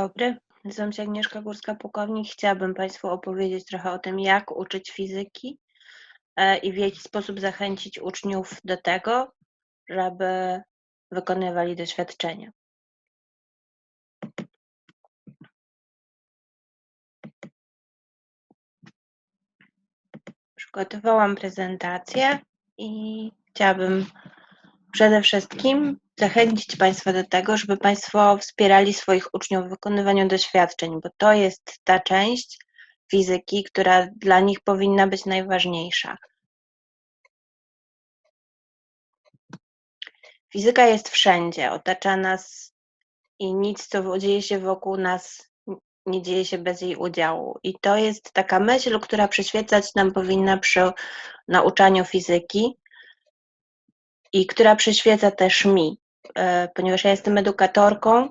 dobry, nazywam się Agnieszka Górska-Pułkownik. Chciałabym Państwu opowiedzieć trochę o tym, jak uczyć fizyki e, i w jaki sposób zachęcić uczniów do tego, żeby wykonywali doświadczenia. Przygotowałam prezentację i chciałabym przede wszystkim zachęcić Państwa do tego, żeby Państwo wspierali swoich uczniów w wykonywaniu doświadczeń, bo to jest ta część fizyki, która dla nich powinna być najważniejsza. Fizyka jest wszędzie, otacza nas i nic, co dzieje się wokół nas, nie dzieje się bez jej udziału. I to jest taka myśl, która przyświecać nam powinna przy nauczaniu fizyki i która przyświeca też mi, e, ponieważ ja jestem edukatorką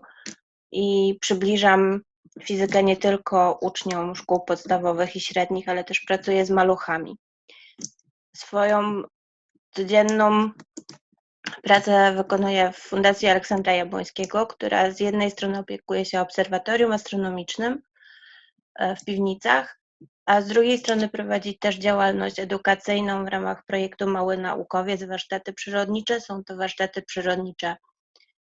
i przybliżam fizykę nie tylko uczniom szkół podstawowych i średnich, ale też pracuję z maluchami. Swoją codzienną pracę wykonuję w Fundacji Aleksandra Jabłońskiego, która z jednej strony opiekuje się obserwatorium astronomicznym e, w piwnicach, a z drugiej strony prowadzi też działalność edukacyjną w ramach projektu Mały Naukowiec, warsztaty przyrodnicze. Są to warsztaty przyrodnicze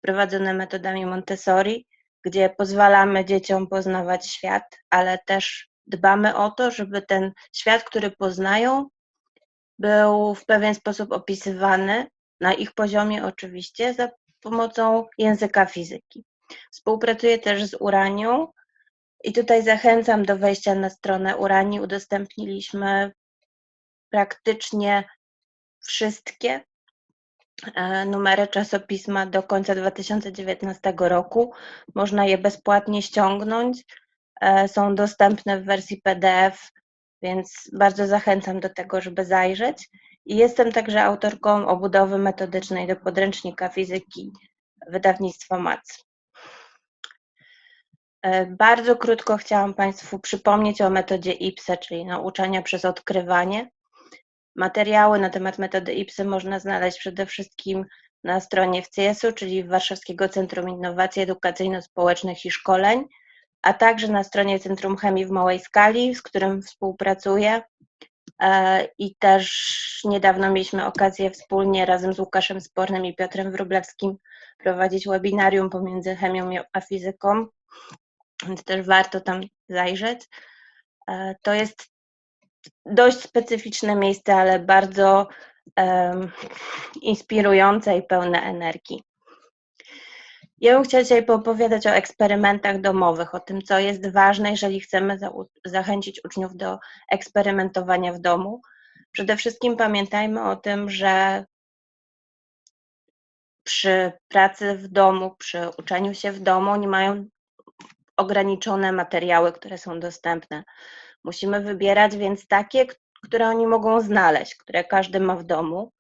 prowadzone metodami Montessori, gdzie pozwalamy dzieciom poznawać świat, ale też dbamy o to, żeby ten świat, który poznają, był w pewien sposób opisywany, na ich poziomie oczywiście, za pomocą języka fizyki. Współpracuję też z Uranią, i tutaj zachęcam do wejścia na stronę Urani. Udostępniliśmy praktycznie wszystkie e, numery czasopisma do końca 2019 roku. Można je bezpłatnie ściągnąć. E, są dostępne w wersji PDF, więc bardzo zachęcam do tego, żeby zajrzeć. I jestem także autorką obudowy metodycznej do podręcznika fizyki wydawnictwa MAC. E, bardzo krótko chciałam Państwu przypomnieć o metodzie IPSE, czyli nauczania przez odkrywanie. Materiały na temat metody IPSE można znaleźć przede wszystkim na stronie WCS-u, czyli Warszawskiego Centrum Innowacji Edukacyjno-Społecznych i Szkoleń, a także na stronie Centrum Chemii w Małej Skali, z którym współpracuję. E, I też niedawno mieliśmy okazję wspólnie razem z Łukaszem Spornym i Piotrem Wróblewskim prowadzić webinarium pomiędzy chemią a fizyką więc też warto tam zajrzeć. E, to jest dość specyficzne miejsce, ale bardzo um, inspirujące i pełne energii. Ja bym chciała dzisiaj poopowiadać o eksperymentach domowych, o tym, co jest ważne, jeżeli chcemy za, zachęcić uczniów do eksperymentowania w domu. Przede wszystkim pamiętajmy o tym, że przy pracy w domu, przy uczeniu się w domu nie mają ograniczone materiały, które są dostępne. Musimy wybierać więc takie, które oni mogą znaleźć, które każdy ma w domu.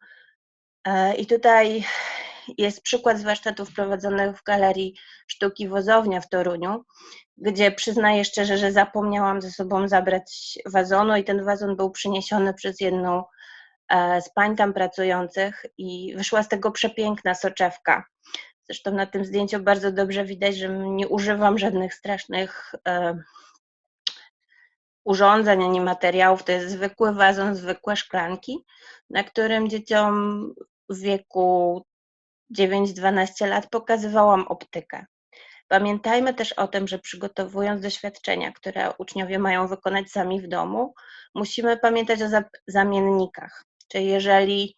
E, I tutaj jest przykład z warsztatów prowadzonych w Galerii Sztuki Wozownia w Toruniu, gdzie przyznaję szczerze, że zapomniałam ze sobą zabrać wazonu i ten wazon był przyniesiony przez jedną e, z pań tam pracujących i wyszła z tego przepiękna soczewka. Zresztą na tym zdjęciu bardzo dobrze widać, że nie używam żadnych strasznych e, urządzeń ani materiałów. To jest zwykły wazon, zwykłe szklanki, na którym dzieciom w wieku 9-12 lat pokazywałam optykę. Pamiętajmy też o tym, że przygotowując doświadczenia, które uczniowie mają wykonać sami w domu, musimy pamiętać o zamiennikach. Czyli jeżeli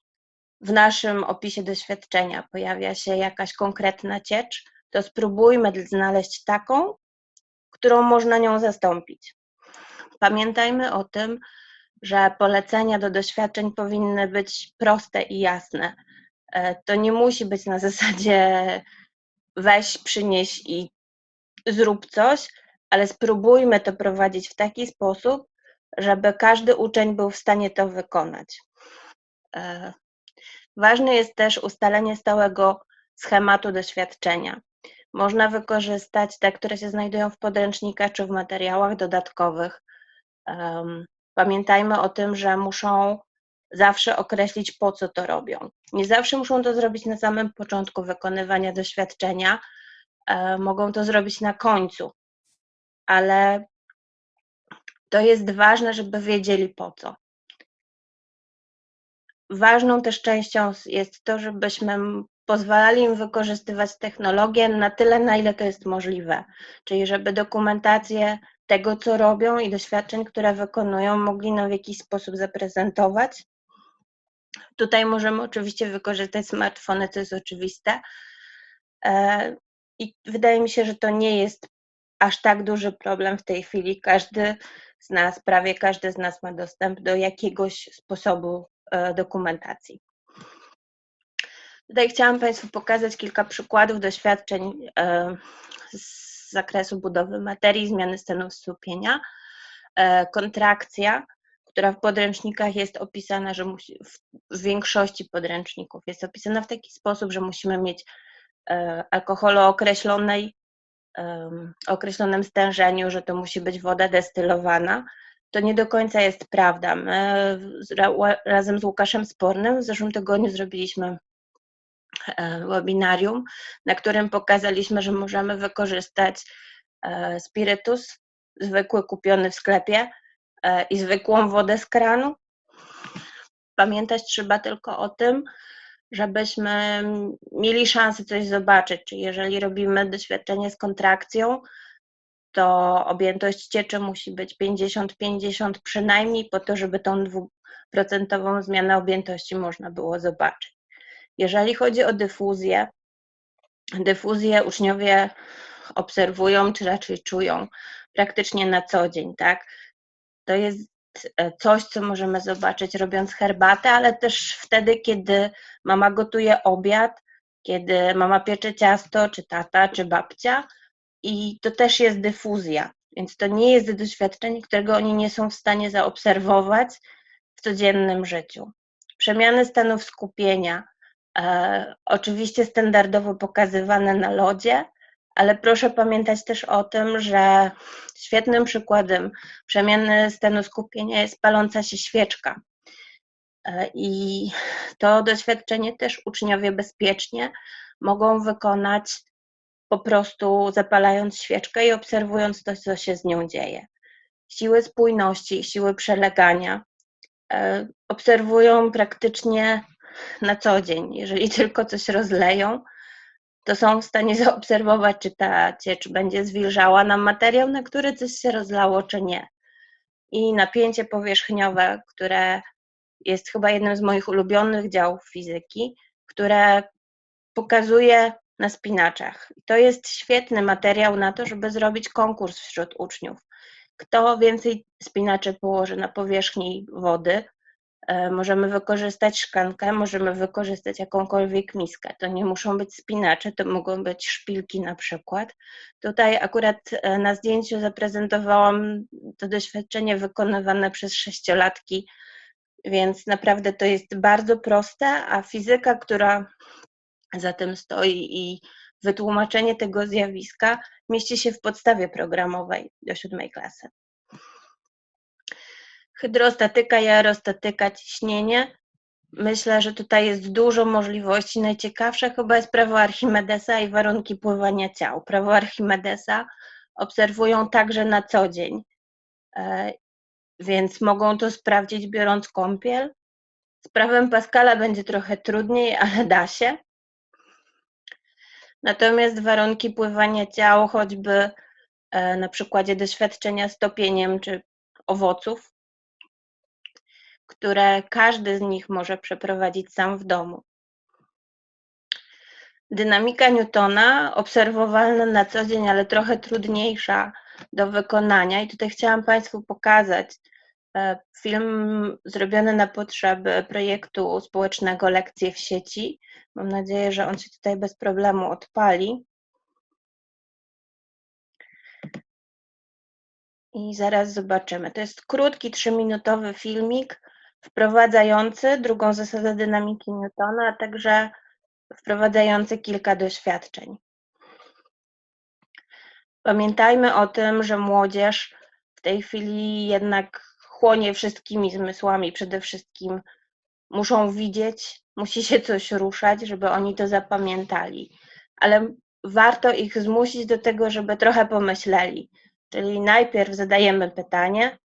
w naszym opisie doświadczenia pojawia się jakaś konkretna ciecz, to spróbujmy znaleźć taką, którą można nią zastąpić. Pamiętajmy o tym, że polecenia do doświadczeń powinny być proste i jasne. E, to nie musi być na zasadzie weź, przynieś i zrób coś, ale spróbujmy to prowadzić w taki sposób, żeby każdy uczeń był w stanie to wykonać. Ważne jest też ustalenie stałego schematu doświadczenia. Można wykorzystać te, które się znajdują w podręcznikach czy w materiałach dodatkowych. Pamiętajmy o tym, że muszą zawsze określić, po co to robią. Nie zawsze muszą to zrobić na samym początku wykonywania doświadczenia, e, mogą to zrobić na końcu, ale to jest ważne, żeby wiedzieli po co. Ważną też częścią jest to, żebyśmy pozwalali im wykorzystywać technologię na tyle, na ile to jest możliwe. Czyli żeby dokumentację tego, co robią i doświadczeń, które wykonują, mogli nam w jakiś sposób zaprezentować. Tutaj możemy oczywiście wykorzystać smartfony, co jest oczywiste. E, I wydaje mi się, że to nie jest aż tak duży problem w tej chwili. Każdy z nas, prawie każdy z nas ma dostęp do jakiegoś sposobu dokumentacji. Tutaj chciałam Państwu pokazać kilka przykładów doświadczeń e, z zakresu budowy materii, zmiany stanu skupienia. E, kontrakcja, która w podręcznikach jest opisana, że musi, w większości podręczników jest opisana w taki sposób, że musimy mieć alkohol o określonej określonym stężeniu, że to musi być woda destylowana, to nie do końca jest prawda. My razem z Łukaszem Spornym w zeszłym tygodniu zrobiliśmy e, webinarium, na którym pokazaliśmy, że możemy wykorzystać e, spirytus zwykły kupiony w sklepie e, i zwykłą wodę z kranu. Pamiętać trzeba tylko o tym, żebyśmy mieli szansę coś zobaczyć. Czyli jeżeli robimy doświadczenie z kontrakcją, to objętość cieczy musi być 50-50 przynajmniej po to, żeby tą dwuprocentową zmianę objętości można było zobaczyć. Jeżeli chodzi o dyfuzję, dyfuzję uczniowie obserwują, czy raczej czują praktycznie na co dzień, tak? To jest E, coś, co możemy zobaczyć robiąc herbatę, ale też wtedy, kiedy mama gotuje obiad, kiedy mama piecze ciasto, czy tata, czy babcia. I to też jest dyfuzja, więc to nie jest doświadczenie, którego oni nie są w stanie zaobserwować w codziennym życiu. Przemiany stanów skupienia, e, oczywiście standardowo pokazywane na lodzie, ale proszę pamiętać też o tym, że świetnym przykładem przemiany stanu skupienia jest paląca się świeczka. E, I to doświadczenie też uczniowie bezpiecznie mogą wykonać po prostu zapalając świeczkę i obserwując to, co się z nią dzieje. Siły spójności, siły przelegania e, obserwują praktycznie na co dzień. Jeżeli tylko coś rozleją, to są w stanie zaobserwować, czy ta ciecz będzie zwilżała nam materiał, na który coś się rozlało, czy nie. I napięcie powierzchniowe, które jest chyba jednym z moich ulubionych działów fizyki, które pokazuje na spinaczach. To jest świetny materiał na to, żeby zrobić konkurs wśród uczniów. Kto więcej spinaczy położy na powierzchni wody, E, możemy wykorzystać szklankę, możemy wykorzystać jakąkolwiek miskę. To nie muszą być spinacze, to mogą być szpilki na przykład. Tutaj akurat e, na zdjęciu zaprezentowałam to doświadczenie wykonywane przez sześciolatki, więc naprawdę to jest bardzo proste, a fizyka, która za tym stoi i wytłumaczenie tego zjawiska mieści się w podstawie programowej do siódmej klasy hydrostatyka i aerostatyka, ciśnienie. Myślę, że tutaj jest dużo możliwości. Najciekawsze chyba jest prawo Archimedesa i warunki pływania ciał. Prawo Archimedesa obserwują także na co dzień, e, więc mogą to sprawdzić biorąc kąpiel. Z prawem Pascala będzie trochę trudniej, ale da się. Natomiast warunki pływania ciał, choćby e, na przykładzie doświadczenia stopieniem czy owoców, które każdy z nich może przeprowadzić sam w domu. Dynamika Newtona, obserwowalna na co dzień, ale trochę trudniejsza do wykonania. I tutaj chciałam Państwu pokazać film zrobiony na potrzeby projektu społecznego Lekcje w sieci. Mam nadzieję, że on się tutaj bez problemu odpali. I zaraz zobaczymy. To jest krótki, trzyminutowy filmik wprowadzający drugą zasadę dynamiki Newtona, a także wprowadzający kilka doświadczeń. Pamiętajmy o tym, że młodzież w tej chwili jednak chłonie wszystkimi zmysłami. Przede wszystkim muszą widzieć, musi się coś ruszać, żeby oni to zapamiętali. Ale warto ich zmusić do tego, żeby trochę pomyśleli, Czyli najpierw zadajemy pytanie,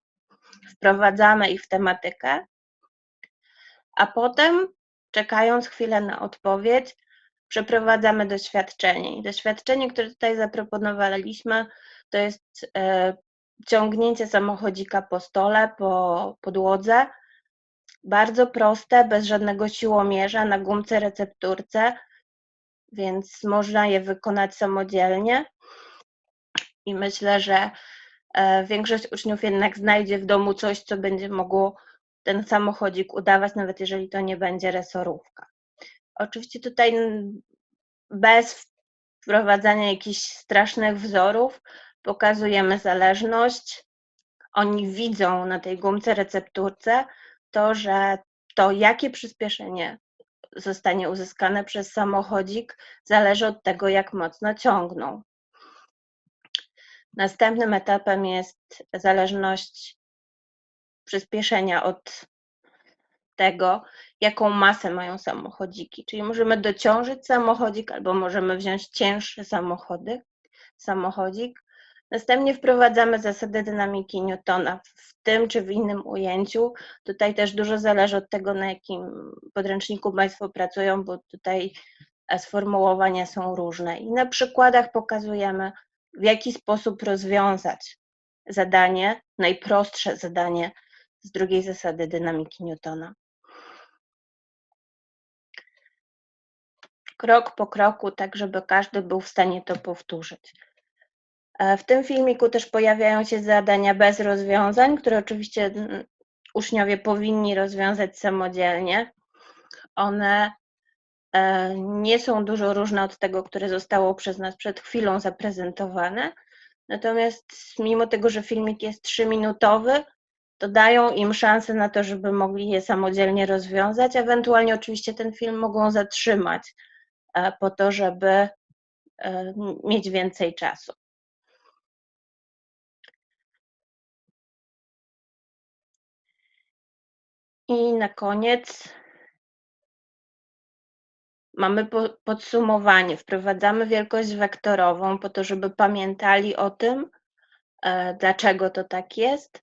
wprowadzamy ich w tematykę, a potem, czekając chwilę na odpowiedź, przeprowadzamy doświadczenie. I doświadczenie, które tutaj zaproponowaliśmy, to jest e, ciągnięcie samochodzika po stole, po podłodze. Bardzo proste, bez żadnego siłomierza, na gumce recepturce, więc można je wykonać samodzielnie. I myślę, że e, większość uczniów jednak znajdzie w domu coś, co będzie mogło ten samochodzik udawać, nawet jeżeli to nie będzie resorówka. Oczywiście tutaj bez wprowadzania jakichś strasznych wzorów pokazujemy zależność. Oni widzą na tej gumce recepturce to, że to jakie przyspieszenie zostanie uzyskane przez samochodzik zależy od tego, jak mocno ciągną. Następnym etapem jest zależność przyspieszenia od tego, jaką masę mają samochodziki. Czyli możemy dociążyć samochodzik albo możemy wziąć cięższy samochody, samochodzik. Następnie wprowadzamy zasady dynamiki Newtona w tym czy w innym ujęciu. Tutaj też dużo zależy od tego, na jakim podręczniku Państwo pracują, bo tutaj e, sformułowania są różne. I na przykładach pokazujemy, w jaki sposób rozwiązać zadanie, najprostsze zadanie z drugiej zasady dynamiki Newtona. Krok po kroku, tak żeby każdy był w stanie to powtórzyć. E, w tym filmiku też pojawiają się zadania bez rozwiązań, które oczywiście mm, uczniowie powinni rozwiązać samodzielnie. One e, nie są dużo różne od tego, które zostało przez nas przed chwilą zaprezentowane. Natomiast mimo tego, że filmik jest trzyminutowy, to dają im szansę na to, żeby mogli je samodzielnie rozwiązać. Ewentualnie oczywiście ten film mogą zatrzymać e, po to, żeby mieć więcej czasu. I na koniec mamy podsumowanie. Wprowadzamy wielkość wektorową po to, żeby pamiętali o tym, e, dlaczego to tak jest.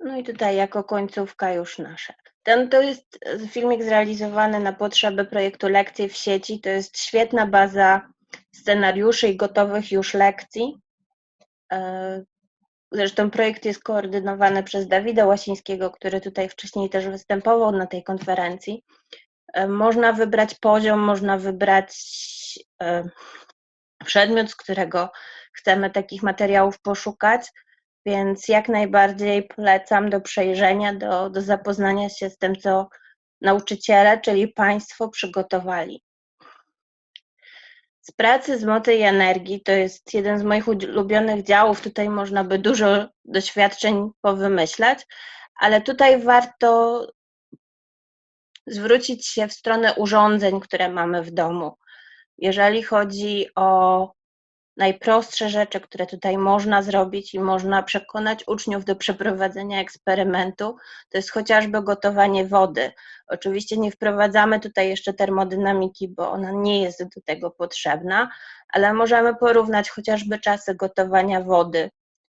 No i tutaj jako końcówka już nasze. Ten to jest filmik zrealizowany na potrzeby projektu Lekcje w sieci. To jest świetna baza scenariuszy i gotowych już lekcji. Zresztą projekt jest koordynowany przez Dawida Łasińskiego, który tutaj wcześniej też występował na tej konferencji. E, można wybrać poziom, można wybrać e, przedmiot, z którego chcemy takich materiałów poszukać, więc jak najbardziej polecam do przejrzenia, do, do zapoznania się z tym, co nauczyciele, czyli Państwo przygotowali. Z pracy z mocy i energii to jest jeden z moich ulubionych działów. Tutaj można by dużo doświadczeń powymyślać, ale tutaj warto zwrócić się w stronę urządzeń, które mamy w domu. Jeżeli chodzi o najprostsze rzeczy, które tutaj można zrobić i można przekonać uczniów do przeprowadzenia eksperymentu, to jest chociażby gotowanie wody. Oczywiście nie wprowadzamy tutaj jeszcze termodynamiki, bo ona nie jest do tego potrzebna, ale możemy porównać chociażby czasy gotowania wody,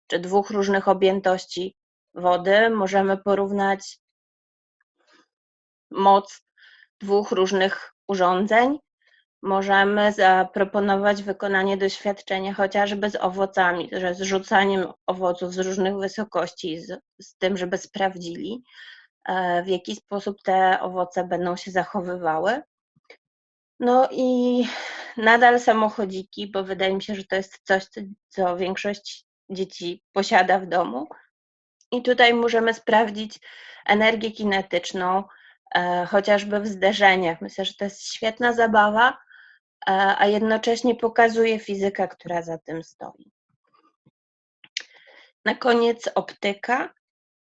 czy dwóch różnych objętości wody. Możemy porównać moc dwóch różnych urządzeń możemy zaproponować wykonanie doświadczenia chociażby z owocami, że z rzucaniem owoców z różnych wysokości, z, z tym, żeby sprawdzili, e, w jaki sposób te owoce będą się zachowywały. No i nadal samochodziki, bo wydaje mi się, że to jest coś, co, większość dzieci posiada w domu. I tutaj możemy sprawdzić energię kinetyczną, e, chociażby w zderzeniach. Myślę, że to jest świetna zabawa, a jednocześnie pokazuje fizykę, która za tym stoi. Na koniec optyka,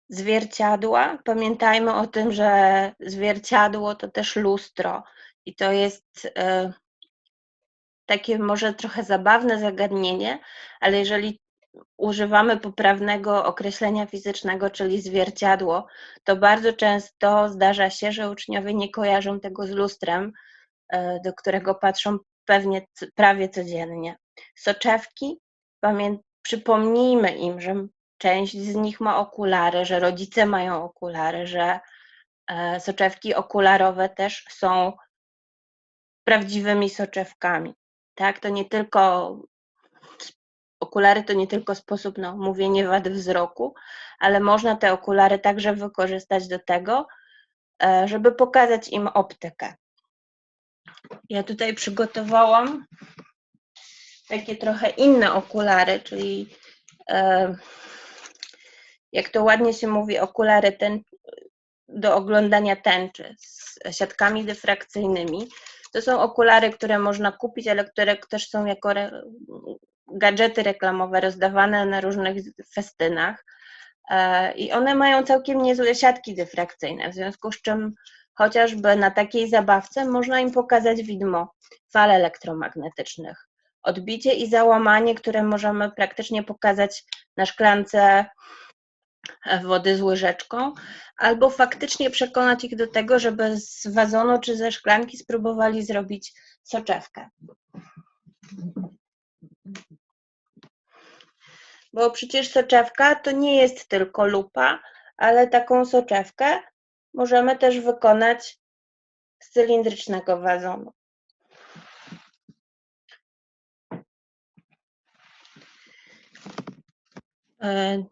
zwierciadła. Pamiętajmy o tym, że zwierciadło to też lustro i to jest e, takie może trochę zabawne zagadnienie, ale jeżeli używamy poprawnego określenia fizycznego, czyli zwierciadło, to bardzo często zdarza się, że uczniowie nie kojarzą tego z lustrem, do którego patrzą pewnie prawie codziennie. Soczewki, przypomnijmy im, że część z nich ma okulary, że rodzice mają okulary, że e, soczewki okularowe też są prawdziwymi soczewkami. Tak, to nie tylko okulary to nie tylko sposób na omówienie wad wzroku, ale można te okulary także wykorzystać do tego, e, żeby pokazać im optykę. Ja tutaj przygotowałam takie trochę inne okulary, czyli e, jak to ładnie się mówi, okulary ten, do oglądania tęczy z siatkami dyfrakcyjnymi. To są okulary, które można kupić, ale które też są jako re, gadżety reklamowe rozdawane na różnych festynach. E, I one mają całkiem niezłe siatki dyfrakcyjne, w związku z czym chociażby na takiej zabawce można im pokazać widmo fal elektromagnetycznych. Odbicie i załamanie, które możemy praktycznie pokazać na szklance wody z łyżeczką, albo faktycznie przekonać ich do tego, żeby z wazonu czy ze szklanki spróbowali zrobić soczewkę. Bo przecież soczewka to nie jest tylko lupa, ale taką soczewkę możemy też wykonać z cylindrycznego wazonu. E,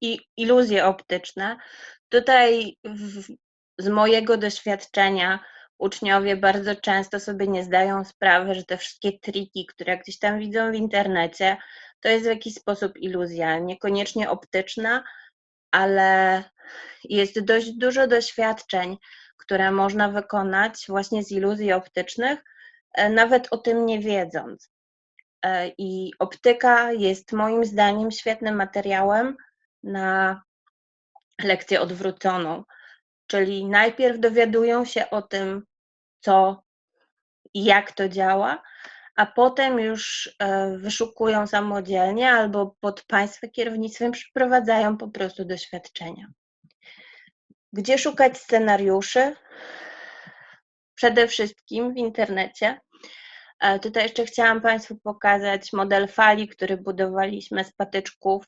I iluzje optyczne. Tutaj w, z mojego doświadczenia uczniowie bardzo często sobie nie zdają sprawy, że te wszystkie triki, które gdzieś tam widzą w internecie, to jest w jakiś sposób iluzja, niekoniecznie optyczna, ale jest dość dużo doświadczeń, które można wykonać właśnie z iluzji optycznych, e, nawet o tym nie wiedząc. E, I optyka jest moim zdaniem świetnym materiałem na lekcję odwróconą. Czyli najpierw dowiadują się o tym, co i jak to działa, a potem już e, wyszukują samodzielnie albo pod Państwa kierownictwem przeprowadzają po prostu doświadczenia. Gdzie szukać scenariuszy? Przede wszystkim w internecie. E, tutaj jeszcze chciałam Państwu pokazać model fali, który budowaliśmy z patyczków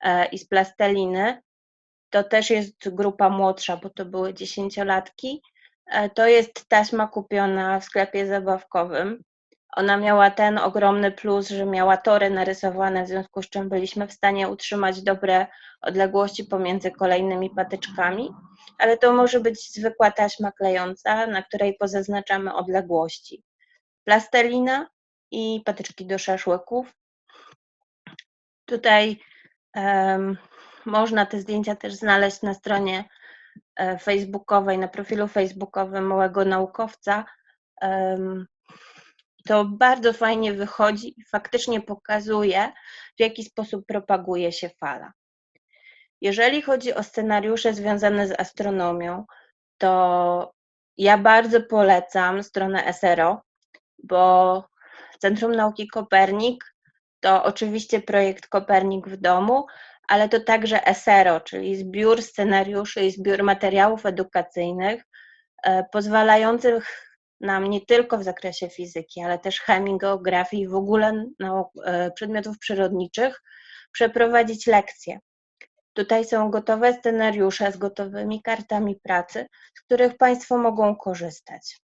e, i z plasteliny. To też jest grupa młodsza, bo to były dziesięciolatki. To jest taśma kupiona w sklepie zabawkowym. Ona miała ten ogromny plus, że miała tory narysowane, w związku z czym byliśmy w stanie utrzymać dobre odległości pomiędzy kolejnymi patyczkami, ale to może być zwykła taśma klejąca, na której pozaznaczamy odległości. Plastelina i patyczki do szaszłyków. Tutaj um, można te zdjęcia też znaleźć na stronie e, facebookowej, na profilu facebookowym małego naukowca. Um, to bardzo fajnie wychodzi i faktycznie pokazuje, w jaki sposób propaguje się fala. Jeżeli chodzi o scenariusze związane z astronomią, to ja bardzo polecam stronę SRO, bo Centrum Nauki Kopernik to oczywiście projekt Kopernik w domu, ale to także SRO, czyli zbiór scenariuszy i zbiór materiałów edukacyjnych e, pozwalających nam nie tylko w zakresie fizyki, ale też chemii, geografii i w ogóle nauk, e, przedmiotów przyrodniczych przeprowadzić lekcje. Tutaj są gotowe scenariusze z gotowymi kartami pracy, z których Państwo mogą korzystać.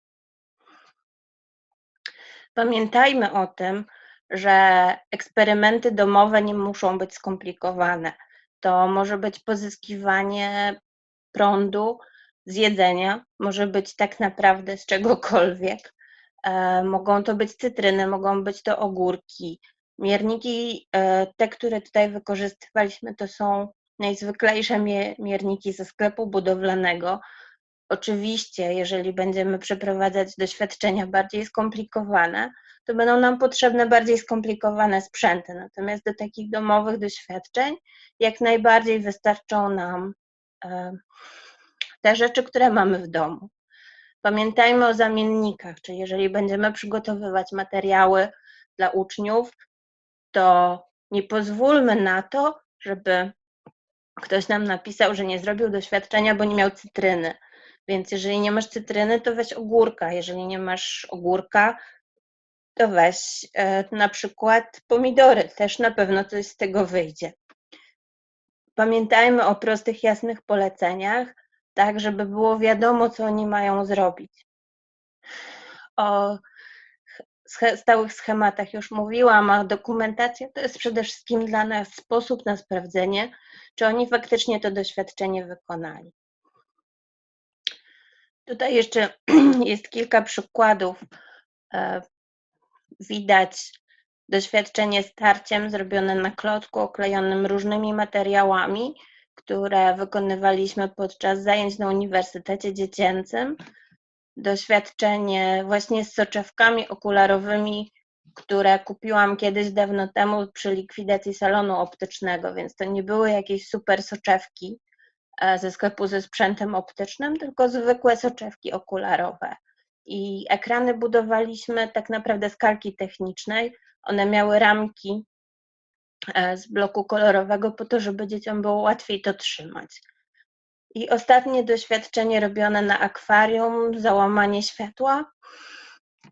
Pamiętajmy o tym, że eksperymenty domowe nie muszą być skomplikowane. To może być pozyskiwanie prądu z jedzenia, może być tak naprawdę z czegokolwiek. E, mogą to być cytryny, mogą być to ogórki. Mierniki, e, te, które tutaj wykorzystywaliśmy, to są najzwyklejsze mierniki ze sklepu budowlanego. Oczywiście, jeżeli będziemy przeprowadzać doświadczenia bardziej skomplikowane, to będą nam potrzebne bardziej skomplikowane sprzęty. Natomiast do takich domowych doświadczeń jak najbardziej wystarczą nam e, te rzeczy, które mamy w domu. Pamiętajmy o zamiennikach, czyli jeżeli będziemy przygotowywać materiały dla uczniów, to nie pozwólmy na to, żeby ktoś nam napisał, że nie zrobił doświadczenia, bo nie miał cytryny. Więc jeżeli nie masz cytryny, to weź ogórka. Jeżeli nie masz ogórka, to weź e, na przykład pomidory, też na pewno coś z tego wyjdzie. Pamiętajmy o prostych, jasnych poleceniach, tak żeby było wiadomo, co oni mają zrobić. O stałych schematach już mówiłam, a dokumentacja to jest przede wszystkim dla nas sposób na sprawdzenie, czy oni faktycznie to doświadczenie wykonali. Tutaj jeszcze jest kilka przykładów. E, widać doświadczenie starciem zrobione na klocku oklejonym różnymi materiałami, które wykonywaliśmy podczas zajęć na Uniwersytecie Dziecięcym doświadczenie właśnie z soczewkami okularowymi, które kupiłam kiedyś dawno temu przy likwidacji salonu optycznego, więc to nie były jakieś super soczewki e, ze sklepu ze sprzętem optycznym, tylko zwykłe soczewki okularowe. I ekrany budowaliśmy tak naprawdę z kalki technicznej. One miały ramki z bloku kolorowego po to, żeby dzieciom było łatwiej to trzymać. I ostatnie doświadczenie robione na akwarium, załamanie światła.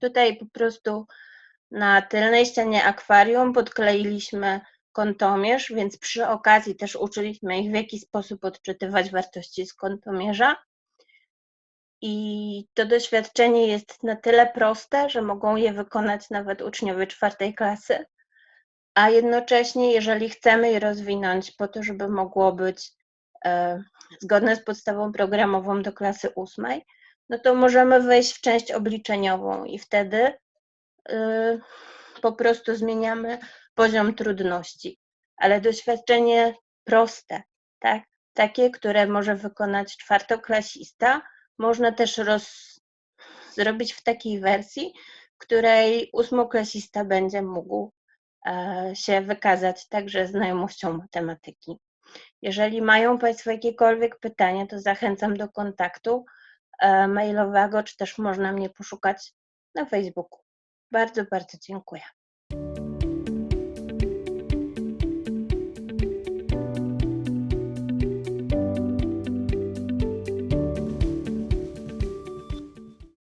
Tutaj po prostu na tylnej ścianie akwarium podkleiliśmy kątomierz, więc przy okazji też uczyliśmy ich, w jaki sposób odczytywać wartości z kątomierza. I to doświadczenie jest na tyle proste, że mogą je wykonać nawet uczniowie czwartej klasy, a jednocześnie, jeżeli chcemy je rozwinąć po to, żeby mogło być E, zgodne z podstawą programową do klasy ósmej, no to możemy wejść w część obliczeniową i wtedy y, po prostu zmieniamy poziom trudności. Ale doświadczenie proste, tak? takie, które może wykonać czwartoklasista, można też roz... zrobić w takiej wersji, której ósmoklasista będzie mógł się wykazać także znajomością matematyki. Jeżeli mają Państwo jakiekolwiek pytania, to zachęcam do kontaktu e, mailowego, czy też można mnie poszukać na Facebooku. Bardzo, bardzo dziękuję.